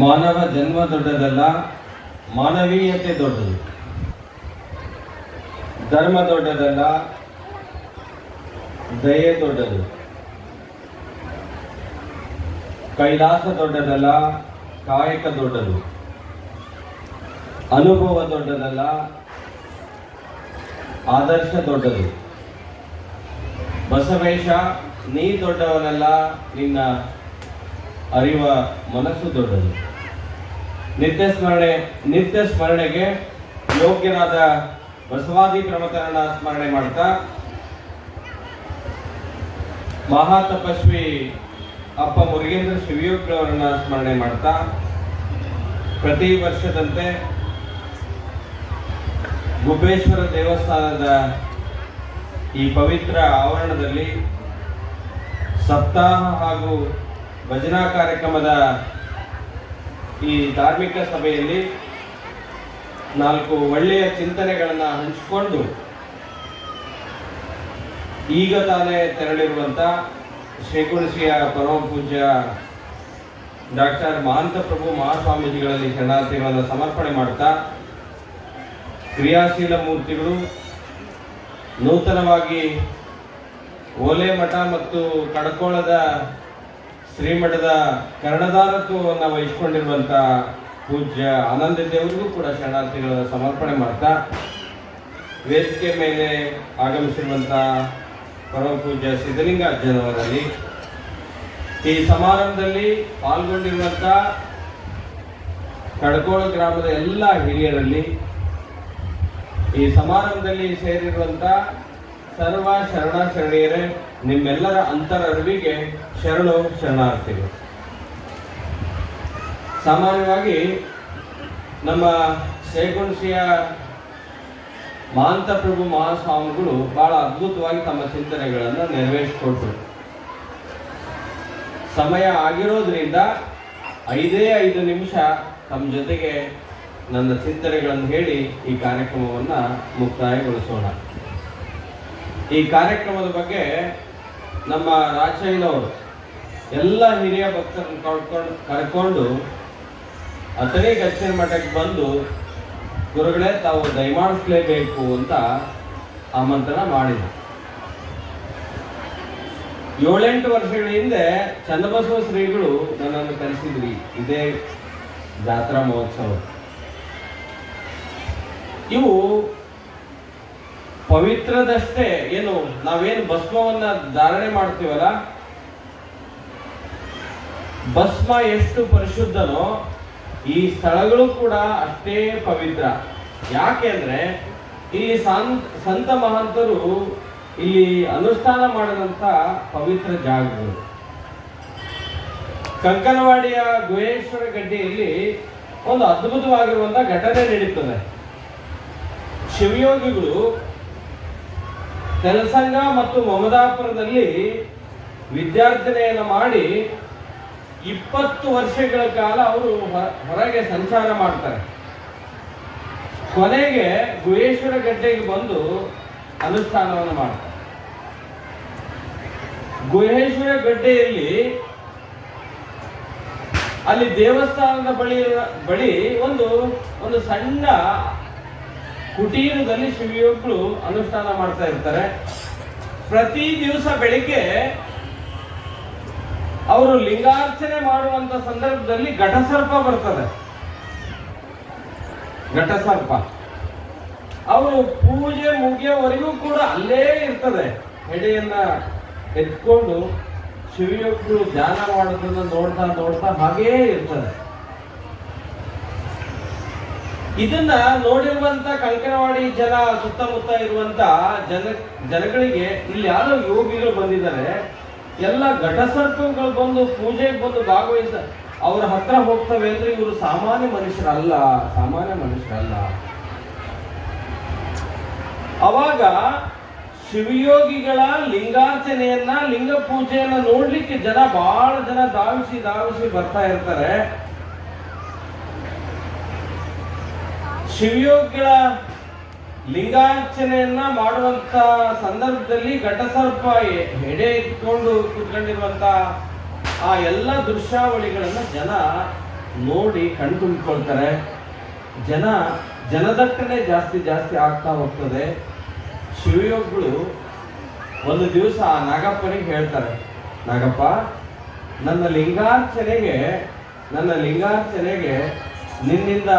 ಮಾನವ ಜನ್ಮ ದೊಡ್ಡದಲ್ಲ, ಮಾನವೀಯತೆ ದೊಡ್ಡದು. ಧರ್ಮ ದೊಡ್ಡದಲ್ಲ, ದಯೆ ದೊಡ್ಡದು. ಕೈಲಾಸ ದೊಡ್ಡದಲ್ಲ, ಕಾಯಕ ದೊಡ್ಡದು. ಅನುಭವ ದೊಡ್ಡದಲ್ಲ, ಆದರ್ಶ ದೊಡ್ಡದು. ಬಸವೇಶ, ನೀ ದೊಡ್ಡವನಲ್ಲ, ನಿನ್ನ ಅರಿವ ಮನಸ್ಸು ದೊಡ್ಡದು. ನಿತ್ಯ ಸ್ಮರಣೆ, ನಿತ್ಯ ಸ್ಮರಣೆಗೆ ಯೋಗ್ಯನಾದ ಬಸವಾದಿ ಪ್ರಮತರನ್ನ ಸ್ಮರಣೆ ಮಾಡ್ತಾ ಮಹಾ ತಪಸ್ವಿ ಅಪ್ಪ ಮುರುಗೇಂದ್ರ ಶಿವಯೋಗ್ರವರನ್ನ ಸ್ಮರಣೆ ಮಾಡ್ತಾ ಪ್ರತಿ ವರ್ಷದಂತೆ ಗುಬ್ಬೇಶ್ವರ ದೇವಸ್ಥಾನದ ಈ ಪವಿತ್ರ ಆವರಣದಲ್ಲಿ ಸಪ್ತಾಹ ಹಾಗೂ ಭಜನಾ ಕಾರ್ಯಕ್ರಮದ ಈ ಧಾರ್ಮಿಕ ಸಭೆಯಲ್ಲಿ ನಾಲ್ಕು ಒಳ್ಳೆಯ ಚಿಂತನೆಗಳನ್ನು ಹಂಚಿಕೊಂಡು ಈಗ ತಾನೇ ತೆರಳಿರುವಂಥ ಶ್ರೀಗುಣಿಸಿಯ ಪರಮ ಪೂಜ್ಯ ಡಾಕ್ಟರ್ ಮಹಾಂತ ಪ್ರಭು ಮಹಾಸ್ವಾಮೀಜಿಗಳಲ್ಲಿ ಶರಣಾರ್ಥಿಗಳನ್ನು ಸಮರ್ಪಣೆ ಮಾಡ್ತಾ ಕ್ರಿಯಾಶೀಲ ಮೂರ್ತಿಗಳು ನೂತನವಾಗಿ ಓಲೆ ಮಠ ಮತ್ತು ಕಡಕೋಳದ ಶ್ರೀಮಠದ ಕರ್ಣಧಾರತ್ವವನ್ನು ವಹಿಸ್ಕೊಂಡಿರುವಂಥ ಪೂಜ್ಯ ಆನಂದ ದೇವರಿಗೂ ಕೂಡ ಶರಣಾರ್ಥಿಗಳ ಸಮರ್ಪಣೆ ಮಾಡ್ತಾ ವೇದಿಕೆ ಮೇಲೆ ಆಗಮಿಸಿರುವಂಥ ಪರಮ ಪೂಜ್ಯ ಸಿದ್ಧಲಿಂಗ ಅಜ್ಜನವರಲ್ಲಿ ಈ ಸಮಾರಂಭದಲ್ಲಿ ಪಾಲ್ಗೊಂಡಿರುವಂಥ ಕಡಕೋಳ ಗ್ರಾಮದ ಎಲ್ಲ ಹಿರಿಯರಲ್ಲಿ ಈ ಸಮಾರಂಭದಲ್ಲಿ ಸೇರಿರುವಂಥ ಸರ್ವ ಶರಣ ಶರಣೀಯರೇ ನಿಮ್ಮೆಲ್ಲರ ಅಂತರ ಅರಿವಿಗೆ ಶರಣು ಶರಣಾರ್ಥಿಗಳು. ಸಾಮಾನ್ಯವಾಗಿ ನಮ್ಮ ಶೇಗುಣಸಿಯ ಮಾಂತಪ್ರಭು ಮಹಾಸ್ವಾಮಿಗಳು ಬಹಳ ಅದ್ಭುತವಾಗಿ ತಮ್ಮ ಚಿಂತನೆಗಳನ್ನು ನೆರವೇರಿಸಿಕೊಟ್ರು. ಸಮಯ ಆಗಿರೋದ್ರಿಂದ ಐದೇ ಐದು ನಿಮಿಷ ತಮ್ಮ ಜೊತೆಗೆ ನನ್ನ ಚಿಂತನೆಗಳನ್ನು ಹೇಳಿ ಈ ಕಾರ್ಯಕ್ರಮವನ್ನು ಮುಕ್ತಾಯಗೊಳಿಸೋಣ. ಈ ಕಾರ್ಯಕ್ರಮದ ಬಗ್ಗೆ ನಮ್ಮ ರಾಜಯ್ಯನವರು ಎಲ್ಲ ಹಿರಿಯ ಭಕ್ತರನ್ನು ಕರ್ಕೊಂಡು ಕರ್ಕೊಂಡು ಅತನೇ ಗಚ್ಚಿನ ಮಠಕ್ಕೆ ಬಂದು, ಗುರುಗಳೇ, ತಾವು ದಯಮಾಡಿಸ್ಲೇಬೇಕು ಅಂತ ಆಮಂತ್ರಣ ಮಾಡಿದರು. ಏಳೆಂಟು ವರ್ಷಗಳ ಹಿಂದೆ ಚನ್ನಬಸವ ಶ್ರೀಗಳು ನನ್ನನ್ನು ಕರೆಸಿದ್ರಿ ಇದೇ ಜಾತ್ರಾ ಮಹೋತ್ಸವ. ಇವು ಪವಿತ್ರದಷ್ಟೇ ಏನು, ನಾವೇನು ಭಸ್ಮವನ್ನ ಧಾರಣೆ ಮಾಡ್ತೀವಲ್ಲ? ಭಸ್ಮ ಎಷ್ಟು ಪರಿಶುದ್ಧನೋ ಈ ಸ್ಥಳಗಳು ಕೂಡ ಅಷ್ಟೇ ಪವಿತ್ರ. ಯಾಕೆ ಅಂದ್ರೆ ಇಲ್ಲಿ ಸಂತ ಮಹಂತರು ಇಲ್ಲಿ ಅನುಷ್ಠಾನ ಮಾಡಿದಂತ ಪವಿತ್ರ ಜಾಗಗಳು. ಕಂಕನವಾಡಿಯ ಗುಹೇಶ್ವರ ಗಡ್ಡೆಯಲ್ಲಿ ಒಂದು ಅದ್ಭುತವಾಗಿರುವಂತಹ ಘಟನೆ ನಡೀತದೆ. ಶಿವಯೋಗಿಗಳು ತೆಲಸಂಗ ಮತ್ತು ಮಮದಾಪುರದಲ್ಲಿ ವಿದ್ಯಾರ್ಥನೆಯನ್ನು ಮಾಡಿ ಇಪ್ಪತ್ತು ವರ್ಷಗಳ ಕಾಲ ಅವರು ಹೊರಗೆ ಸಂಚಾರ ಮಾಡ್ತಾರೆ. ಕೊನೆಗೆ ಗುಹೇಶ್ವರ ಗಡ್ಡೆಗೆ ಬಂದು ಅನುಷ್ಠಾನವನ್ನು ಮಾಡ್ತಾರೆ. ಗುಹೇಶ್ವರ ಗಡ್ಡೆಯಲ್ಲಿ ಅಲ್ಲಿ ದೇವಸ್ಥಾನದ ಬಳಿ ಬಳಿ ಒಂದು ಒಂದು ಸಣ್ಣ ಕುಟೀರದಲ್ಲಿ ಶಿವಯೋಗಿಗಳು ಅನುಷ್ಠಾನ ಮಾಡ್ತಾ ಇರ್ತಾರೆ. ಪ್ರತಿ ದಿವಸ ಬೆಳಿಗ್ಗೆ ಅವರು ಲಿಂಗಾರ್ಚನೆ ಮಾಡುವಂತ ಸಂದರ್ಭದಲ್ಲಿ ಘಟಸರ್ಪ ಬರ್ತದೆ. ಘಟಸರ್ಪ. ಅವರು ಪೂಜೆ ಮುಗಿಯೋವರೆಗೂ ಕೂಡ ಅಲ್ಲೇ ಇರ್ತದೆ. ಹೆಡೆಯನ್ನ ಎತ್ಕೊಂಡು ಶಿವಯೊಬ್ಬರು ಧ್ಯಾನ ಮಾಡೋದನ್ನ ನೋಡ್ತಾ ನೋಡ್ತಾ ಹಾಗೇ ಇರ್ತದೆ. ಇದನ್ನ ನೋಡಿರುವಂತ ಕಂಕನವಾಡಿ ಜನ ಸುತ್ತಮುತ್ತ ಇರುವಂತ ಜನ ಜನಗಳಿಗೆ ಇಲ್ಲಿ ಯಾರೋ ಯೋಗಿಗಳು ಬಂದಿದ್ದಾರೆ. ಎಲ್ಲ ಘಟಸರ್ಪಗಳು ಬಂದು ಪೂಜೆಗೆ ಬಂದು ಭಾಗವಹಿಸ ಅವ್ರ ಹತ್ರ ಹೋಗ್ತವೆ ಅಂದ್ರೆ ಇವರು ಸಾಮಾನ್ಯ ಮನುಷ್ಯರಲ್ಲ ಸಾಮಾನ್ಯ ಮನುಷ್ಯರಲ್ಲ. ಅವಾಗ ಶಿವಯೋಗಿಗಳ ಲಿಂಗಾರ್ಚನೆಯನ್ನ, ಲಿಂಗ ಪೂಜೆಯನ್ನ ನೋಡ್ಲಿಕ್ಕೆ ಜನ ಬಹಳ ಜನ ಧಾವಿಸಿ ಧಾವಿಸಿ ಬರ್ತಾ ಇರ್ತಾರೆ. ಶಿವಯೋಗಿಗಳ ಲಿಂಗಾರ್ಚನೆಯನ್ನ ಮಾಡುವಂತ ಸಂದರ್ಭದಲ್ಲಿ ಘಟಸರ್ಪ ಎಡೆ ಇಟ್ಕೊಂಡು ಕುತ್ಕೊಂಡಿರುವಂತ ಆ ಎಲ್ಲ ದೃಶ್ಯಾವಳಿಗಳನ್ನ ಜನ ನೋಡಿ ಕಣ್ ತುಂಬಿಕೊಳ್ತಾರೆ ಜನ ಜನದಟ್ಟಣೆ ಜಾಸ್ತಿ ಜಾಸ್ತಿ ಆಗ್ತಾ ಹೋಗ್ತದೆ. ಶಿವಯೋಗಿಗಳು ಒಂದು ದಿವಸ ಆ ನಾಗಪ್ಪನಿಗೆ ಹೇಳ್ತಾರೆ, ನಾಗಪ್ಪ, ನನ್ನ ಲಿಂಗಾರ್ಚನೆಗೆ ನನ್ನ ಲಿಂಗಾರ್ಚನೆಗೆ ನಿನ್ನಿಂದ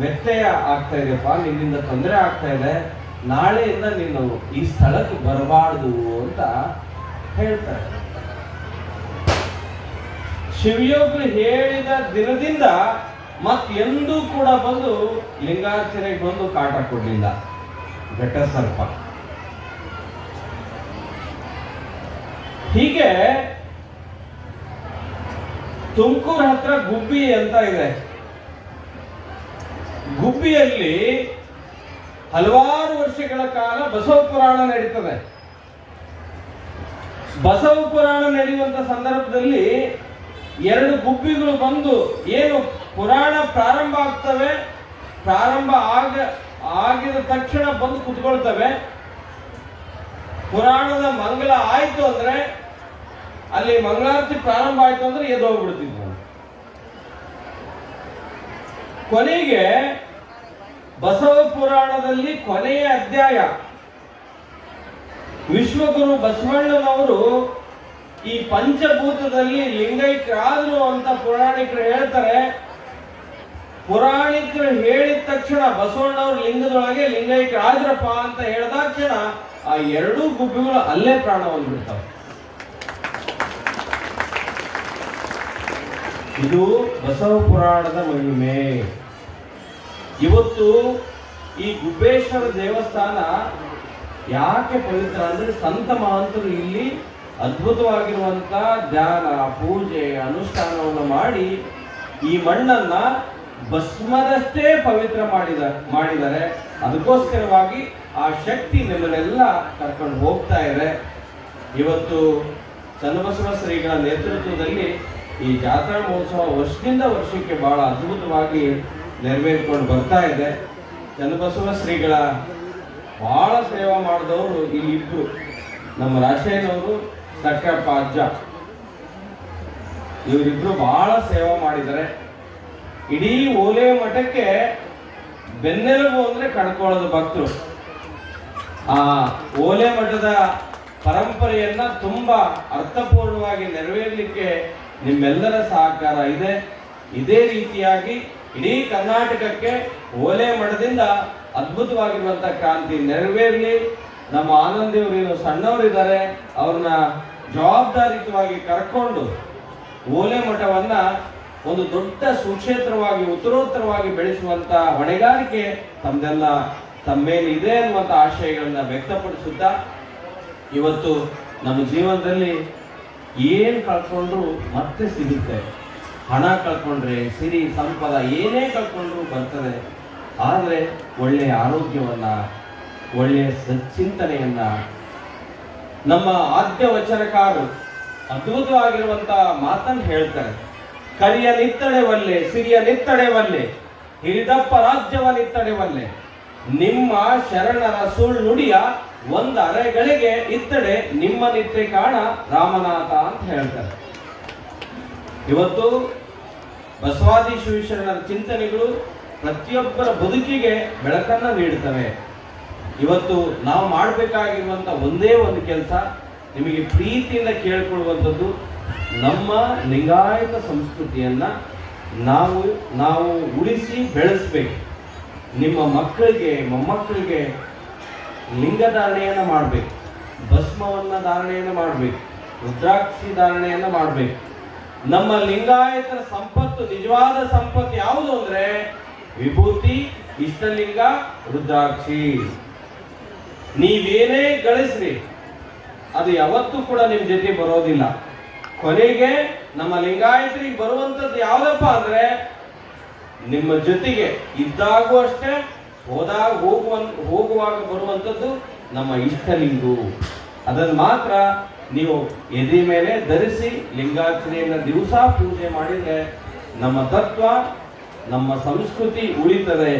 ವ್ಯತ್ಯಯ ಆಗ್ತಾ ಇದೆಯಪ್ಪ ನಿನ್ನಿಂದ ತೊಂದರೆ ಆಗ್ತಾ ಇದೆ. ನಾಳೆಯಿಂದ ನೀನು ಈ ಸ್ಥಳಕ್ಕೆ ಬರಬಾರ್ದು ಅಂತ ಹೇಳ್ತಾರೆ. ಶಿವಯೋಗರು ಹೇಳಿದ ದಿನದಿಂದ ಮತ್ತೆಂದೂ ಕೂಡ ಬಂದು ಲಿಂಗಾರ್ಚನೆಗೆ ಬಂದು ಕಾಟ ಕೊಡಲಿಲ್ಲ. ಘಟ ಸರ್ಪ ಹೀಗೆ ತುಮಕೂರು ಹತ್ರ ಗುಬ್ಬಿ ಅಂತ ಇದೆ. ಗುಬ್ಬಿಯಲ್ಲಿ ಹಲವಾರು ವರ್ಷಗಳ ಕಾಲ ಬಸವ ಪುರಾಣ ನಡೀತದೆ. ಬಸವ ಪುರಾಣ ನಡೆಯುವಂತ ಸಂದರ್ಭದಲ್ಲಿ ಎರಡು ಗುಬ್ಬಿಗಳು ಬಂದು ಏನು ಪುರಾಣ ಪ್ರಾರಂಭ ಆಗ್ತವೆ, ಪ್ರಾರಂಭ ಆಗ, ಆಗಿದ ತಕ್ಷಣ ಬಂದು ಕುತ್ಕೊಳ್ತವೆ. ಪುರಾಣದ ಮಂಗಲ ಆಯಿತು ಅಂದ್ರೆ, ಅಲ್ಲಿ ಮಂಗಳಾರತಿ ಪ್ರಾರಂಭ ಆಯ್ತು ಅಂದ್ರೆ ಎದ್ದು ಹೋಗ್ಬಿಡ್ತಿದ್ವು. ಕೊನೆಗೆ ಬಸವ ಪುರಾಣದಲ್ಲಿ ಕೊನೆಯ ಅಧ್ಯಾಯ. ವಿಶ್ವಗುರು ಬಸವಣ್ಣನವರು ಈ ಪಂಚಭೂತದಲ್ಲಿ ಲಿಂಗೈಕ್ಯರಾದರು ಅಂತ ಪುರಾಣಿಕರು ಹೇಳ್ತಾರೆ. ಪುರಾಣಿಕರು ಹೇಳಿದ ತಕ್ಷಣ ಬಸವಣ್ಣವ್ರ ಲಿಂಗದೊಳಗೆ ಲಿಂಗೈಕ್ಯರಾದ್ರಪ್ಪ ಅಂತ ಹೇಳಿದಾಕ್ಷಣ ಆ ಎರಡೂ ಗುಬ್ಬಿಗಳು ಅಲ್ಲೇ ಪ್ರಾಣವನ್ನು ಬಂದ್ಬಿಡ್ತಾವೆ. ಇದು ಬಸವ ಪುರಾಣದ ಮಹಿಮೆ. ಇವತ್ತು ಈ ಗುಬ್ಬೇಶ್ವರ ದೇವಸ್ಥಾನ ಯಾಕೆ ಪವಿತ್ರ ಅಂದ್ರೆ ಸಂತ ಮಹಂತರು ಇಲ್ಲಿ ಅದ್ಭುತವಾಗಿರುವಂತ ಧ್ಯಾನ, ಪೂಜೆ, ಅನುಷ್ಠಾನವನ್ನು ಮಾಡಿ ಈ ಮಣ್ಣನ್ನ ಭಸ್ಮದಷ್ಟೇ ಪವಿತ್ರ ಮಾಡಿದ, ಮಾಡಿದರೆ ಅದಕ್ಕೋಸ್ಕರವಾಗಿ ಆ ಶಕ್ತಿ ನಿಮ್ಮನ್ನೆಲ್ಲ ಕರ್ಕೊಂಡು ಹೋಗ್ತಾ ಇದೆ. ಇವತ್ತು ಚನ್ನಬಸವ ಶ್ರೀಗಳ ನೇತೃತ್ವದಲ್ಲಿ ಈ ಜಾತ್ರಾ ಮಹೋತ್ಸವ ವರ್ಷದಿಂದ ವರ್ಷಕ್ಕೆ ಬಹಳ ಅದ್ಭುತವಾಗಿ ನೆರವೇರಿಕೊಂಡು ಬರ್ತಾ ಇದೆ. ಚನ್ನಬಸವ ಶ್ರೀಗಳ ಬಹಳ ಸೇವಾ ಮಾಡಿದವರು ಇಲ್ಲಿ ಇಬ್ರು. ನಮ್ಮ ರಾಜಯ್ಯನವರು ಸಕ್ಕಪ್ಪ ಅಜ್ಜ. ಇವರಿಬ್ರು ಬಹಳ ಸೇವಾ ಮಾಡಿದ್ದಾರೆ. ಇಡೀ ಓಲೆ ಮಠಕ್ಕೆ ಬೆನ್ನೆಲುಬು ಅಂದ್ರೆ ಕಣ್ಕೊಳ್ಳೋದು ಭಕ್ತರು. ಆ ಓಲೆ ಮಠದ ಪರಂಪರೆಯನ್ನ ತುಂಬಾ ಅರ್ಥಪೂರ್ಣವಾಗಿ ನೆರವೇರಲಿಕ್ಕೆ ನಿಮ್ಮೆಲ್ಲರ ಸಹಕಾರ ಇದೆ. ಇದೇ ರೀತಿಯಾಗಿ ಇಡೀ ಕರ್ನಾಟಕಕ್ಕೆ ಓಲೆ ಮಠದಿಂದ ಅದ್ಭುತವಾಗಿರುವಂಥ ಕ್ರಾಂತಿ ನೆರವೇರಲಿ. ನಮ್ಮ ಆನಂದಿಯವರು ಸಣ್ಣವರಿದ್ದಾರೆ, ಅವ್ರನ್ನ ಜವಾಬ್ದಾರಿತವಾಗಿ ಕರ್ಕೊಂಡು ಓಲೆ ಮಠವನ್ನು ಒಂದು ದೊಡ್ಡ ಸುಕ್ಷೇತ್ರವಾಗಿ, ಉತ್ತರೋತ್ತರವಾಗಿ ಬೆಳೆಸುವಂಥ ಹೊಣೆಗಾರಿಕೆ ತಮ್ಮದೆಲ್ಲ ತಮ್ಮ ಮೇಲೆ ಇದೆ ಅನ್ನುವಂಥ ಆಶಯಗಳನ್ನು ವ್ಯಕ್ತಪಡಿಸುತ್ತಾ, ಇವತ್ತು ನಮ್ಮ ಜೀವನದಲ್ಲಿ ಏನು ಕಳ್ಕೊಂಡ್ರು ಮತ್ತೆ ಸಿಗುತ್ತೆ. ಹಣ ಕಳ್ಕೊಂಡ್ರೆ, ಸಿರಿ, ಸಂಪದ ಏನೇ ಕಳ್ಕೊಂಡ್ರು ಬರ್ತದೆ. ಆದರೆ ಒಳ್ಳೆಯ ಆರೋಗ್ಯವನ್ನ, ಒಳ್ಳೆಯ ಸಚ್ಚಿಂತನೆಯನ್ನು ನಮ್ಮ ಆದ್ಯ ವಚನಕಾರರು ಅದ್ಭುತವಾಗಿರುವಂತ ಮಾತನ್ನು ಹೇಳ್ತಾರೆ. ಕರಿಯ ನಿತ್ತಡೆ ಒಲ್ಲೆ ಸಿರಿಯ ನಿತ್ತಡೆ ಒಲ್ಲೆ ಹಿರಿದಪ್ಪ ರಾಜ್ಯವ ನಿತ್ತಡೆ ಒಲ್ಲೆ ನಿಮ್ಮ ಶರಣರ ಸುಳ್ಳು ನುಡಿಯ ಒಂದು ಅರೆಗಳಿಗೆ ಇತ್ತಡೆ ನಿಮ್ಮ ನಿತ್ಯ ಕಾಣ ರಾಮನಾಥ ಅಂತ ಹೇಳ್ತಾರೆ. ಇವತ್ತು ಬಸವಾದಿ ಶಿವಶರಣರ ಚಿಂತನೆಗಳು ಪ್ರತಿಯೊಬ್ಬರ ಬದುಕಿಗೆ ಬೆಳಕನ್ನ ನೀಡುತ್ತವೆ. ಇವತ್ತು ನಾವು ಮಾಡಬೇಕಾಗಿರುವಂಥ ಒಂದೇ ಒಂದು ಕೆಲಸ, ನಿಮಗೆ ಪ್ರೀತಿಯಿಂದ ಕೇಳ್ಕೊಳ್ಳುವಂಥದ್ದು ನಮ್ಮ ಲಿಂಗಾಯತ ಸಂಸ್ಕೃತಿಯನ್ನ ನಾವು ನಾವು ಉಳಿಸಿ ಬೆಳೆಸ್ಬೇಕು. ನಿಮ್ಮ ಮಕ್ಕಳಿಗೆ, ಮೊಮ್ಮಕ್ಕಳಿಗೆ ಲಿಂಗಧಾರಣೆಯನ್ನು ಮಾಡಬೇಕು. ಭಸ್ಮವನ್ನು ಧಾರಣೆಯನ್ನು ಮಾಡಬೇಕು. ರುದ್ರಾಕ್ಷಿ ಧಾರಣೆಯನ್ನು ಮಾಡಬೇಕು. ನಮ್ಮ ಲಿಂಗಾಯತರ ಸಂಪತ್ತು, ನಿಜವಾದ ಸಂಪತ್ತು ಯಾವುದು ಅಂದ್ರೆ ವಿಭೂತಿ, ಇಷ್ಟಲಿಂಗ, ರುದ್ರಾಕ್ಷಿ. ನೀವೇನೇ ಗಳಿಸ್ರಿ, ಅದು ಯಾವತ್ತೂ ಕೂಡ ನಿಮ್ಮ ಜೊತೆ ಬರೋದಿಲ್ಲ. ಕೊನೆಗೆ ನಮ್ಮ ಲಿಂಗಾಯತರಿಗೆ ಬರುವಂತದ್ದು ಯಾವುದಪ್ಪ ಅಂದ್ರೆ ನಿಮ್ಮ ಜೊತೆಗೆ ಇದ್ದಾಗೂ ಅಷ್ಟೇ ಹೋದಾಗ ಹೋಗುವ ಹೋಗುವಾಗ ಬರುವಂಥದ್ದು ನಮ್ಮ ಇಷ್ಟಲಿಂಗು. ಅದನ್ನು ಮಾತ್ರ ನೀವು ಎದೆ ಮೇಲೆ ಧರಿಸಿ ಲಿಂಗಾರ್ಚನೆಯನ್ನು ದಿವಸ ಪೂಜೆ ಮಾಡಿದರೆ ನಮ್ಮ ತತ್ವ, ನಮ್ಮ ಸಂಸ್ಕೃತಿ ಉಳಿತದೆ.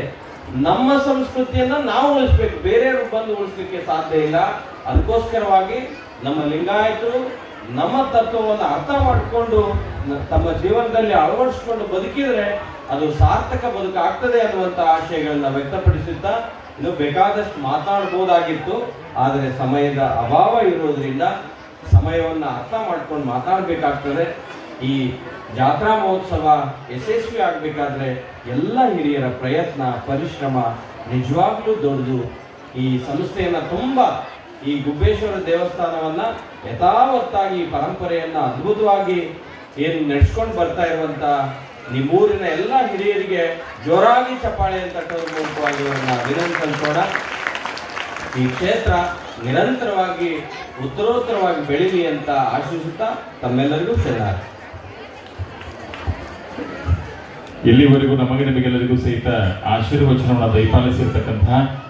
ನಮ್ಮ ಸಂಸ್ಕೃತಿಯನ್ನು ನಾವು ಉಳಿಸ್ಬೇಕು. ಬೇರೆಯವರು ಬಂದು ಉಳಿಸ್ಲಿಕ್ಕೆ ಸಾಧ್ಯ ಇಲ್ಲ. ಅದಕ್ಕೋಸ್ಕರವಾಗಿ ನಮ್ಮ ಲಿಂಗಾಯತರು ನಮ್ಮ ತತ್ವವನ್ನು ಅರ್ಥ ಮಾಡಿಕೊಂಡು ತಮ್ಮ ಜೀವನದಲ್ಲಿ ಅಳವಡಿಸಿಕೊಂಡು ಬದುಕಿದರೆ ಅದು ಸಾರ್ಥಕ ಬದುಕಾಗ್ತದೆ ಅನ್ನುವಂಥ ಆಶಯಗಳನ್ನ ವ್ಯಕ್ತಪಡಿಸುತ್ತಾ ಇನ್ನು ಬೇಕಾದಷ್ಟು ಮಾತಾಡ್ಬೋದಾಗಿತ್ತು. ಆದರೆ ಸಮಯದ ಅಭಾವ ಇರೋದ್ರಿಂದ ಸಮಯವನ್ನು ಅರ್ಥ ಮಾಡ್ಕೊಂಡು ಮಾತಾಡಬೇಕಾಗ್ತದೆ. ಈ ಜಾತ್ರಾ ಮಹೋತ್ಸವ ಯಶಸ್ವಿ ಆಗಬೇಕಾದ್ರೆ ಎಲ್ಲ ಹಿರಿಯರ ಪ್ರಯತ್ನ, ಪರಿಶ್ರಮ ನಿಜವಾಗ್ಲೂ ದೊಡ್ಡದು. ಈ ಸಂಸ್ಥೆಯನ್ನ ತುಂಬ ಈ ಗುಬ್ಬೇಶ್ವರ ದೇವಸ್ಥಾನವನ್ನ ಯಥಾವತ್ತಾಗಿ ಪರಂಪರೆಯನ್ನ ಅದ್ಭುತವಾಗಿ ಏನು ನಡೆಸ್ಕೊಂಡು ಬರ್ತಾ ಇರುವಂತ ನಿಮ್ಮೂರಿನ ಎಲ್ಲ ಹಿರಿಯರಿಗೆ ಜೋರಾಗಿ ಚಪ್ಪಾಳೆ ಅಂತ ಮೂಲಕವಾಗಿ ಅವರನ್ನ ಈ ಕ್ಷೇತ್ರ ನಿರಂತರವಾಗಿ, ಉತ್ತರೋತ್ತರವಾಗಿ ಬೆಳೀಲಿ ಅಂತ ಆಶಿಸುತ್ತಾ ತಮ್ಮೆಲ್ಲರಿಗೂ ಶರಣಾರ್ಥಿ. ಇಲ್ಲಿವರೆಗೂ ನಮಗೆ ನಿಮಗೆಲ್ಲರಿಗೂ ಸಹಿತ ಆಶೀರ್ವಚನವನ್ನು ದಯಪಾಲಿಸಿರ್ತಕ್ಕಂತಹ